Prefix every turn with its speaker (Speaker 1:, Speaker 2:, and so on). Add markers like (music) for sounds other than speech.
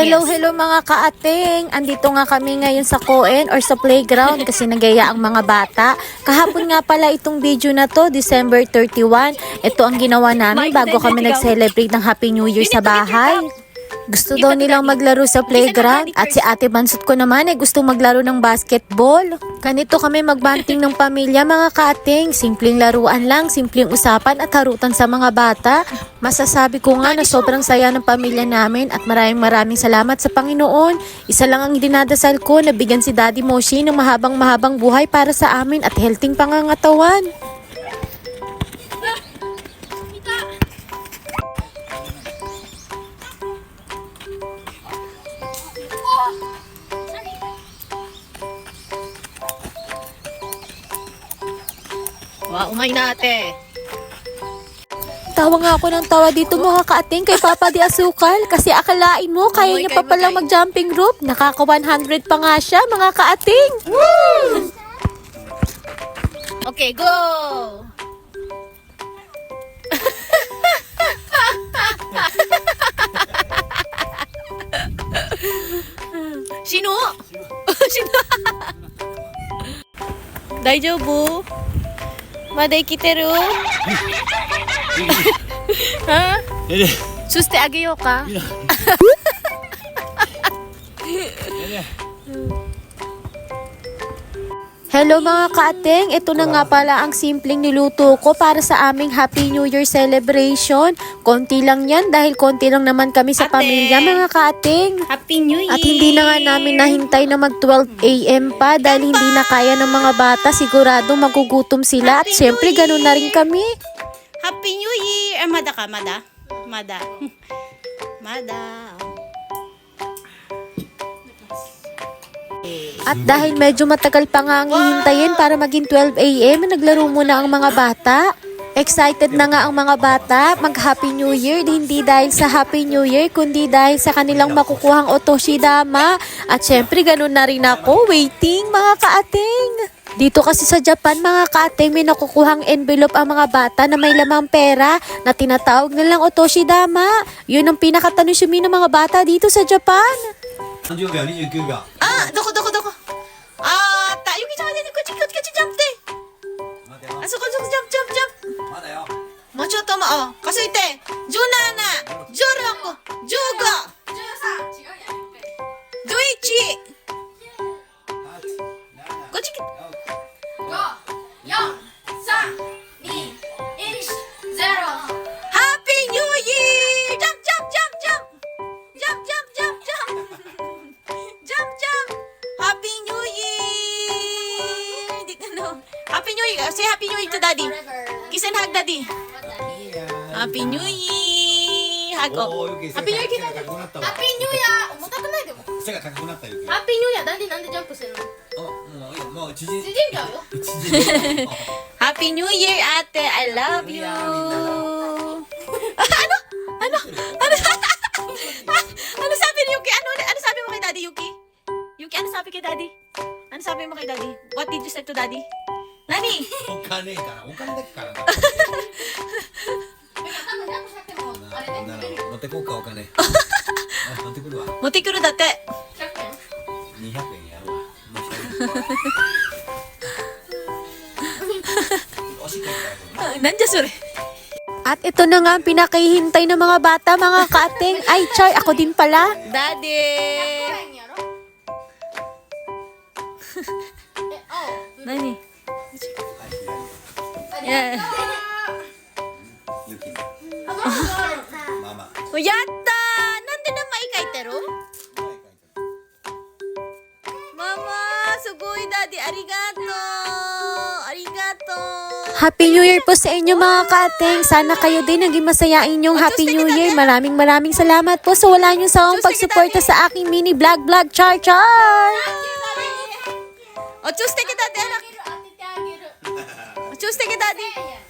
Speaker 1: Hello, yes. hello mga kaating. Andito nga kami ngayon sa Coen or sa playground kasi nagaya ang mga bata. Kahapon nga pala itong video na to, December 31. Ito ang ginawa namin bago kami nag-celebrate ng Happy New Year sa bahay. Gusto daw nilang maglaro sa playground at si Ate Bansot ko naman ay gusto maglaro ng basketball. Ganito kami magbanting ng pamilya mga kating. Simpleng laruan lang, simpleng usapan at harutan sa mga bata. Masasabi ko nga na sobrang saya ng pamilya namin at maraming maraming salamat sa Panginoon. Isa lang ang dinadasal ko na bigyan si Daddy Moshi ng mahabang mahabang buhay para sa amin at healthy pangangatawan.
Speaker 2: Wow, umay na ate.
Speaker 1: Tawa nga ako ng tawa dito oh. mga kaating kay Papa Di Asukal kasi akalain mo kaya niya pa kayo,
Speaker 2: palang
Speaker 1: mag-jumping rope. Nakaka 100 pa nga siya mga kaating.
Speaker 2: Okay, go! 大丈夫まだ生
Speaker 3: きてるそ
Speaker 2: してあ
Speaker 3: げようか。
Speaker 1: Hello mga kaating, ito na nga pala ang simpleng niluto ko para sa aming Happy New Year celebration. Konti lang yan dahil konti lang naman kami sa
Speaker 2: Ate.
Speaker 1: pamilya mga kaating.
Speaker 2: Happy New Year!
Speaker 1: At hindi na nga namin nahintay na mag 12 a.m. pa dahil hindi na kaya ng mga bata. Sigurado magugutom sila
Speaker 2: Happy at syempre
Speaker 1: ganun na rin kami.
Speaker 2: Happy New Year! Eh, mada ka, mada? Mada. (laughs) mada.
Speaker 1: At dahil medyo matagal pa nga ang hihintayin para maging 12 a.m., naglaro muna ang mga bata. Excited na nga ang mga bata mag-Happy New Year hindi dahil sa Happy New Year kundi dahil sa kanilang makukuhang otoshidama. At syempre ganun na rin ako, waiting mga kaating. Dito kasi sa Japan mga kaating may nakukuhang envelope ang mga bata na may lamang pera na tinatawag nilang otoshidama. Yun ang pinakatanong ng mga bata dito sa Japan.
Speaker 3: 30秒29秒
Speaker 2: あどこどそこそこジャンプジャンプジャンプ
Speaker 3: まだよ
Speaker 2: もうちょっとも、おかすいて、17、16、15、Happy New Year. Say Happy New Year to Daddy. Kiss and hug Daddy. Happy New Year. Hug. Oh.
Speaker 3: おー、ゆき、
Speaker 2: Happy New Year
Speaker 3: 背が高くなったわ
Speaker 4: ハッピーニューイヤー重たくないでも
Speaker 3: 背が高くなったゆき。
Speaker 4: ハッピーニューイヤーダディなんでジャンプしてんの
Speaker 3: あ、もういいよ、もう縮ん
Speaker 4: 縮んじゃうよ
Speaker 3: 縮んでる。
Speaker 2: Happy New Year, ate. I love you. ano? (laughs) Ano? Ano? (laughs) ano sabi ni Yuki? Ano, ano sabi mo kay Daddy, Yuki? Yuki, ano sabi kay Daddy? Ano sabi mo kay Daddy? What did you say to Daddy? Nani?
Speaker 3: お金から、お金だけから。
Speaker 4: 多分ジャンプしなくてもあれで
Speaker 3: なら持ってこうかお金。あ持ってくるわ。
Speaker 2: Motikuro date.
Speaker 4: 100円
Speaker 3: 200円やるわ。もう一人おしっこ行ったら
Speaker 2: Nandiyan, sorry. (laughs)
Speaker 1: At ito na nga ang pinakahihintay ng mga bata, mga kaating. Ay, Char, ako din pala.
Speaker 2: Daddy. (laughs)
Speaker 4: 円 やろえ青
Speaker 2: Nani?
Speaker 4: あ
Speaker 2: Yeah.
Speaker 3: ゆき
Speaker 4: あママがある
Speaker 3: ママ。
Speaker 2: Oh, yatta! Nandun na maikaitero? Mama, sugoi Daddy. Arigato. Arigato.
Speaker 1: Happy New Year po sa inyo mga kaating. Sana kayo din naging masayain yung Happy New Year. Maraming maraming salamat po sa wala niyong sawang pagsuporta sa aking mini vlog vlog. Char, char!
Speaker 2: O, choose take it, Daddy, anak.
Speaker 4: 当